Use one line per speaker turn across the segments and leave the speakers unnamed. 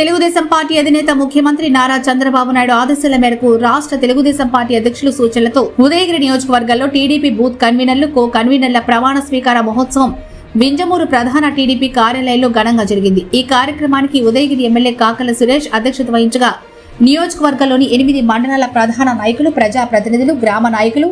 Telugu Desam party అధినేత ముఖ్యమంత్రి నారా చంద్రబాబు నాయుడు ఆదేశాల మేరకు రాష్ట్ర తెలుగుదేశం పార్టీ అధ్యక్షుల సూచనలతో ఉదయగిరి నియోజకవర్గంలో టీడీపీ బూత్ కన్వీనర్లు కో కన్వీనర్ల ప్రమాణ స్వీకార మహోత్సవం వింజమూరు ప్రధాన టీడీపీ కార్యాలయంలో ఘనంగా జరిగింది. ఈ కార్యక్రమానికి ఉదయగిరి ఎమ్మెల్యే కాకల సురేష్ అధ్యక్షత వహించగా నియోజకవర్గంలోని ఎనిమిది మండలాల ప్రధాన నాయకులు ప్రజా ప్రతినిధులు గ్రామ నాయకులు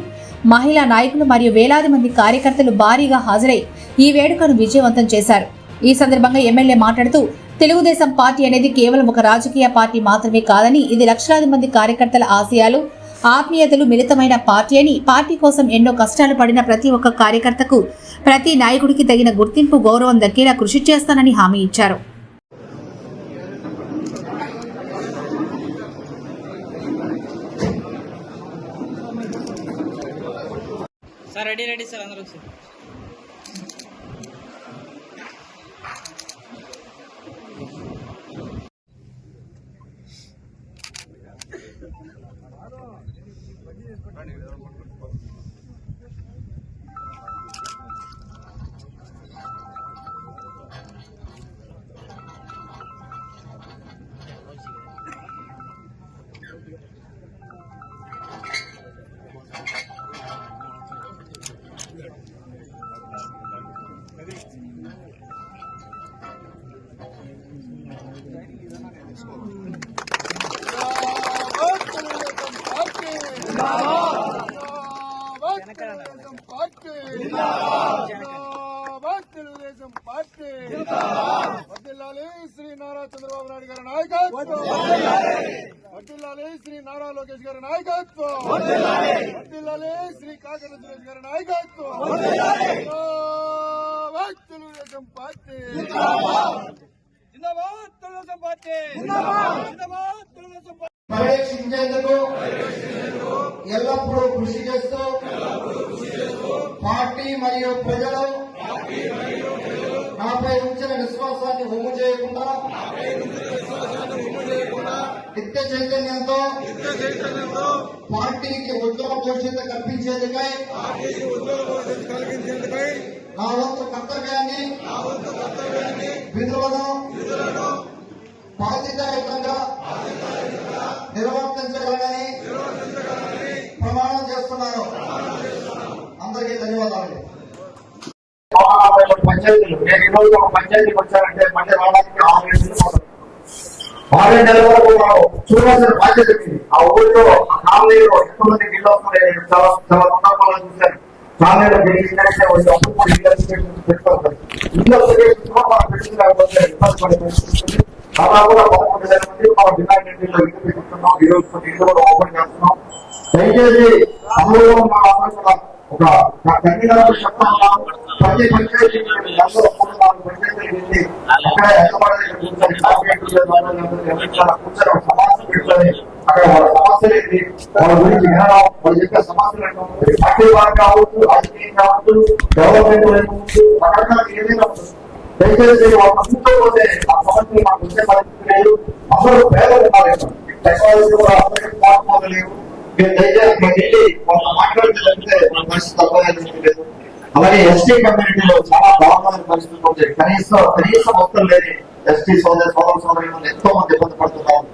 మహిళా నాయకులు మరియు వేలాది మంది కార్యకర్తలు భారీగా హాజరై ఈ వేడుకను విజయవంతం చేశారు. ఈ సందర్భంగా ఎమ్మెల్యే మాట్లాడుతూ తెలుగుదేశం పార్టీ అనేది కేవలం ఒక రాజకీయ పార్టీ మాత్రమే కాదని ఇది లక్షలాది మంది కార్యకర్తల ఆశయాలు ఆత్మీయతలు మిళితమైన పార్టీ అని పార్టీ కోసం ఎన్నో కష్టాలు పడిన ప్రతి ఒక్క కార్యకర్తకు ప్రతి నాయకుడికి తగిన గుర్తింపు గౌరవం దక్కేలా కృషి చేస్తానని హామీ ఇచ్చారు.
సార్ రెడీ రెడీ సార్ అందరూ ఒకసారి
తెలుగుదేశం పార్టీ తెలుగుదేశం పార్టీ వర్ధిల్లాలి శ్రీ నారా చంద్రబాబు నాయుడు గారి నాయకత్వం. వర్ధిల్లాలి శ్రీ నారా లోకేష్ గారి నాయకత్వం. వర్ధిల్లాలి శ్రీ కాకర సురేష్ గారి నాయకత్వం. తెలుగుదేశం పార్టీ. జిందాబాద్ తెలుగుదేశం పార్టీ. జిందాబాద్ తెలుగుదేశం పార్టీ.
పర్యవేక్షించేందుకు ఎల్లప్పుడూ కృషి చేస్తూ పార్టీ మరియు ప్రజలు నాపై ఉంచిన విశ్వాసాన్ని ఒమ్ము చేయకుండా నిత్య చైతన్యంతో పార్టీకి ఉజ్వల భవిష్యత్తు కల్పించేందుకై నా వంతు కర్తవ్యాన్ని విధులను బాధ్యతాయుతంగా నిర్వర్తించగలనని ప్రమాణం చేస్తున్నాను అందరికీ ధన్యవాదాలు పంచాయతీలు ఒక పంచాయతీకి వచ్చానంటే మళ్ళీ రావడానికి ఆరు నెలలు ఆరు నెలల వరకు మనం చూడాల్సిన బాధ్యత ఉంది. ఆ ఊళ్ళో ఆ కాలనీలో ఎంతమంది ఇల్లు వస్తున్నాయి చాలా చాలా సందర్భాలను చూశాను కాలనీలో వచ్చి అప్పుడు కూడా ఇల్లు పెట్టుకోవాలి. ఇల్లు ఇబ్బంది పడే కూడా పదకొండు వేల మంది మనం ఇల్లు ఈ రోజు కొన్ని ఇల్లు కూడా ఓపెన్ చేస్తున్నాం. దయచేసి అందులో ఒక కన్వీనర్ చెప్తా ప్రతి పంచాయతీ అందరూ మూడు అక్కడ ఎంతమంది కూర్చొని కార్పొరేటర్లు పెట్టుకొని అక్కడ వాళ్ళ సమస్యలు ఏంటి వాళ్ళ గురించి వినడం వాళ్ళు చెప్పే సమస్యలు పార్టీ వారు కావచ్చు రాజకీయం కావచ్చు గవర్నమెంట్ కావచ్చు రకరకాల ఏదైనా ఉంటుంది. దయచేసి ఒక కూర్చోపోతే ఆ సమస్యలు మాకు వచ్చే పరిస్థితి లేదు అందరూ పేదలు ఉన్నారు టెక్నాలజీ కూడా అందరికీ స్మార్ట్ మీరు దయచేసి మాకు వెళ్ళి కొంత మాట్లాడితే మన పరిస్థితి తప్పలేదు లేదు అలాగే ఎస్టీ కమ్యూనిటీలో చాలా దారుణమైన పరిస్థితులు ఉంటాయి కనీసం కనీసం మొత్తం లేని ఎస్టీ సోదరి సోదర సోదరులు ఎంతో మంది ఇబ్బంది పడుతున్నారు.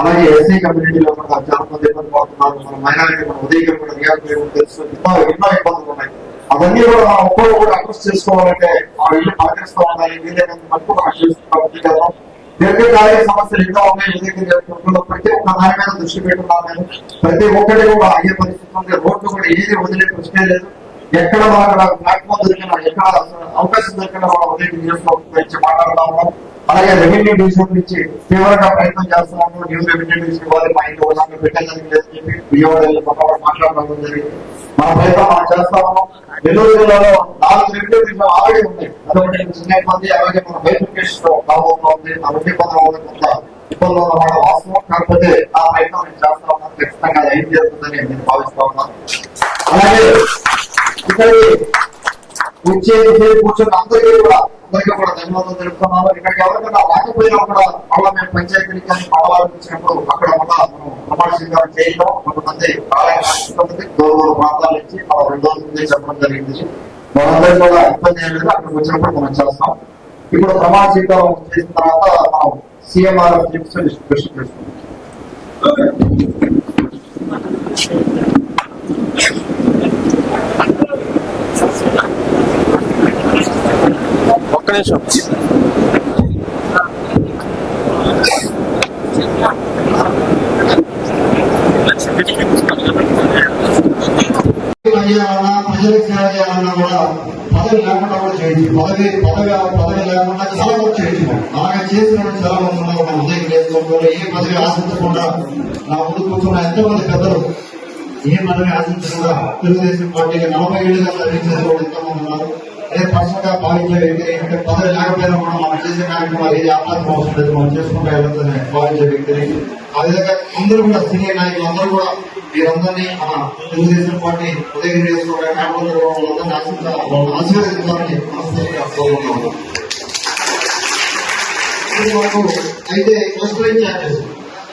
అలాగే ఎస్సీ కమ్యూనిటీలో కూడా చాలా మంది ఇబ్బంది పడుతున్నారు. మన మైనారిటీ మన ఉదయం కూడా రియాక్ట్ తెలుసు. ఎన్నో ఎన్నో ఇబ్బందులు ఉన్నాయి. అవన్నీ కూడా మనం ఒక్కరు కూడా అడ్రస్ చేసుకోవాలంటే ఆ ఇల్లు పలకరిస్తూ ఉండాలి. వీలైనంత మటుకు మనం దీర్ఘకాలిక సమస్యలు ఎన్నో ఉన్నాయి. ఉదయం జరుగుతుందో ప్రతి ఒక్క దాని మీద దృష్టి పెట్టున్నాను నేను ప్రతి ఒక్కటి కూడా అయ్యే పరిస్థితి ఉంది. రోడ్లు కూడా ఏది వదిలే ప్రశ్నే లేదు. ఎక్కడ మనకు ప్లాట్ఫామ్ దొరికినా ఎక్కడ అవకాశం దొరికినా మనం ఉదయం నియోజకవర్గం గురించి అలాగే రెవెన్యూ డివిజన్ నుంచి తీవ్రంగా ప్రయత్నం చేస్తున్నాము. న్యూ రెవెన్యూ డివిజన్ ఇవ్వాలి మా ఇంటి ఉదాహరణ పెట్టాలని చెప్పి విజయవాడ మాట్లాడడం జరిగింది. మన ప్రయత్నం మనం చేస్తాము. నెల్లూరు జిల్లాలో నాలుగు రెవెన్యూ డివిజన్ ఆల్రెడీ ఉన్నాయి. అదొకటి చిన్న ఇబ్బంది అలాగే మన బైఫికేషన్ కాబోతోంది అవన్నీ పదం కొంత ఇబ్బందులు ఉన్నమాట వాస్తవం. కాకపోతే ఆ ప్రయత్నం నేను చేస్తా ఉన్నాను ఖచ్చితంగా ఏం చేస్తుందని నేను భావిస్తా ఉన్నాను. అలాగే ఇక్కడికి వచ్చేది కూర్చొని అందరికీ కూడా. అందరికీ కూడా ధన్యవాదాలు తెలుపుతున్నాను ఇక్కడికి ఎవరికైనా రాకపోయినా కూడా మళ్ళీ మేము పంచాయతీకి కానీ పడవాలనిపించినప్పుడు అక్కడ కూడా మనం ప్రమాణ స్వీకారం చేయడం కొంతమంది ఆలయ కొంతమంది దూర ప్రాంతాల మనం రెండు రోజుల ముందే చెప్పడం జరిగింది. మనందరూ కూడా ఇబ్బంది ఏం లేదు అక్కడికి వచ్చినప్పుడు మనం చేస్తాం. ఇప్పుడు ప్రమాణ స్వీకారం చేసిన తర్వాత మనం సిఎంఆర్ డిస్ట్రిబ్యూషన్
చేసుకుంటాం. నిమిషం
ప్రజలకు సేవ చేయాలన్నా కూడా పదవి లేకుండా కూడా చేయొచ్చు పదవి పదవి పదవి లేకుండా చాలా కూడా చేయొచ్చు అలాగే చేసిన చాలా మంది ఉన్నారు మన ఉదయం చేసుకోవడంలో ఏ పదవి ఆశించకుండా నా ముందు కూర్చున్న ఎంతో మంది పెద్దలు ఏ పదవి ఆశించకుండా తెలుగుదేశం పార్టీకి నలభై ఏళ్ళుగా సర్వీస్ చేసిన వాళ్ళు ఎంతో మంది ఉన్నారు. అదే పర్సనల్గా భావించే వ్యక్తి ఏంటంటే పదవి లేకపోయినా కూడా మనం చేసే కార్యక్రమాలు ఏది ఆపాల్సిన అవసరం లేదు మనం చేసుకుంటూ వెళ్తుంది భావించే వ్యక్తిని ఆ విధంగా అందరూ కూడా సీనియర్ నాయకులు అందరూ కూడా మీరందరినీ మన తెలుగుదేశం పార్టీ ఉదయం చేసుకోవడానికి ఆందోళన వాళ్ళందరినీ ఆశీర్వదించాలని మనస్ఫూర్తిగా కోరుకుంటున్నాను అయితే ఫస్ట్ నుంచి యాక్ట్